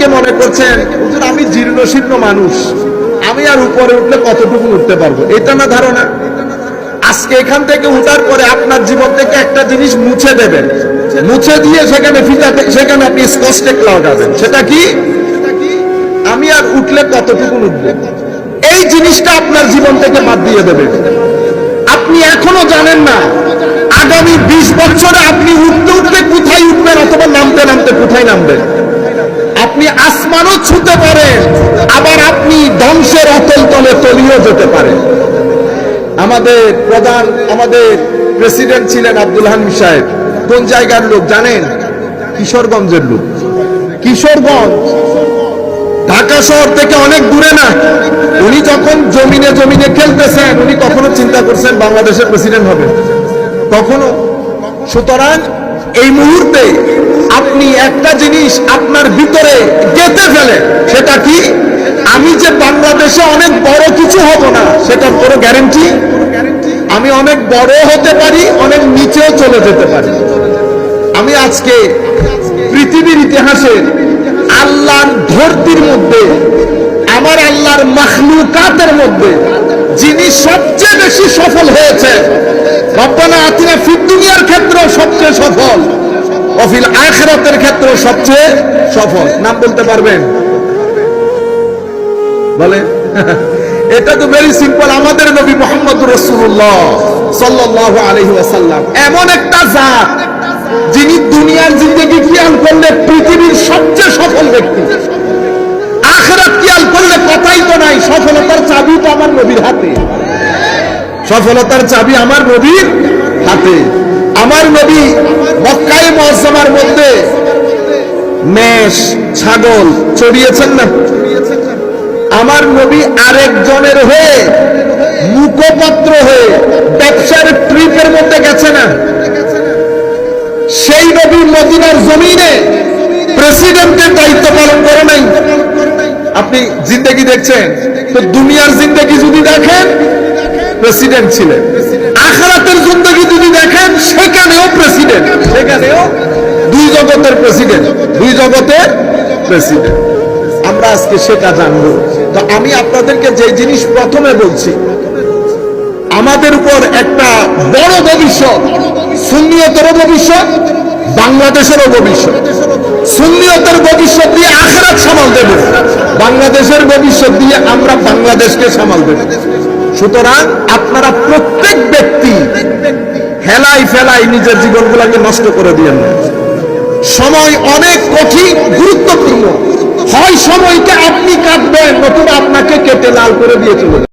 অনেকে মনে করছেন, হুজুর, আমি জীর্ণ শীর্ণ মানুষ। আমি আর উপরে উঠলে কতটুকু উঠতে পারব? এটা না ধারণা। আজকে এখান থেকে উঠার পরে আপনার জীবন থেকে একটা জিনিস মুছে দেবেন। মুছে দিয়ে সেখানে ফিতাতে সেখানে আপনি স্পষ্টে লাগাবেন সেটা কি? আমি আর উঠলে কতটুকু উঠবো? এই জিনিসটা আপনার জীবন থেকে বাদ দিয়ে দেবেন। আপনি এখনও জানেন না, আগামী বিশ বছরে আপনি উঠতে উঠতে কোথায় উঠবেন অথবা নামতে নামতে কোথায় নামবেন। আপনি আসমানও ছুতে পারেন, আবার আপনি ধ্বংসের অতল তলে তলিয়েও যেতে পারেন। আমাদের প্রধান, আমাদের প্রেসিডেন্ট ছিলেন আব্দুল হামিদ সাহেব। কোন জায়গার লোক জানেন? কিশোরগঞ্জের লোক। কিশোরগঞ্জ? ঢাকা শহর থেকে অনেক দূরে না? উনি যখন জমিনে জমিনে খেলতেছেন, উনি কখনো চিন্তা করছেন বাংলাদেশের প্রেসিডেন্ট হবে? কখনো? সুতরাং এই মুহূর্তে আপনি একটা জিনিস ফেলেন সেটা কি? আমি যে বাংলাদেশে অনেক বড় কিছু হব না, সেটার কোনো গ্যারেন্টি আমি অনেক বড় হতে পারি, অনেক নিচেও চলে যেতে পারি। আমি আজকে পৃথিবীর ইতিহাসে আল্লাহর ধরতির মধ্যে, আমার আল্লাহর মাখলুকাতের মধ্যে যিনি সবচেয়ে বেশি সফল হয়েছে রব্বানা আতিনা ফিদ দুনিয়ার ক্ষেত্রেও সবচেয়ে সফল অফিল আখেরাতের ক্ষেত্রেও সবচেয়ে সফল। নাম বলতে পারবেন? বলে, এটা তো ভেরি সিম্পল আমাদের নবী মোহাম্মদ রসুল্লাহ সাল্লাহ আলহি ওয়াসাল্লাম। এমন একটা জাত যিনি দুনিয়ার জিন্দগি খেয়াল করলে পৃথিবীর সবচেয়ে সফল ব্যক্তি। আখরাত খেয়াল করলে কথাই তো নাই, সফলতার চাবি তো আমার নবীর হাতে। সফলতার চাবি আমার নবীর হাতে। আমার নবী মক্কায় মহসমার মধ্যে মেষ, ছাগল চড়িয়েছেন না? আমার নবী আরেকজনের হয়ে, মুখপত্র হয়ে, ব্যবসার ট্রিপের মধ্যে গেছে না। সেই নবী মদিনার জমিনে প্রেসিডেন্টের দায়িত্ব পালন করে নাই। আপনি জিন্দগি দেখছেন? তো দুনিয়ার জিন্দগি যদি দেখেন, প্রেসিডেন্ট ছিলেন। আখারাতের জিন্দগি যদি দেখেন, সেখানেও প্রেসিডেন্ট। সেখানেও দুই জগতের প্রেসিডেন্ট, দুই জগতের প্রেসিডেন্ট। আমরা আজকে সেটা জানব। আমি আপনাদেরকে যে জিনিস প্রথমে বলছি, আমাদের উপর একটা বড় ভবিষ্যৎ, সুন্নিয়তেরও ভবিষ্যৎ, বাংলাদেশেরও ভবিষ্যৎ। সুন্নিয়তের ভবিষ্যৎ দিয়ে আখেরাত সামাল দেব। বাংলাদেশের ভবিষ্যৎ দিয়ে আমরা বাংলাদেশকে সামাল দেব। সুতরাং আপনারা প্রত্যেক ব্যক্তি হেলাই ফেলাই নিজের জীবনগুলোকে নষ্ট করে দিয়েন সময় অনেক কঠিন নতুবা আপনাকে কেটে লাল করে দিয়ে চলে।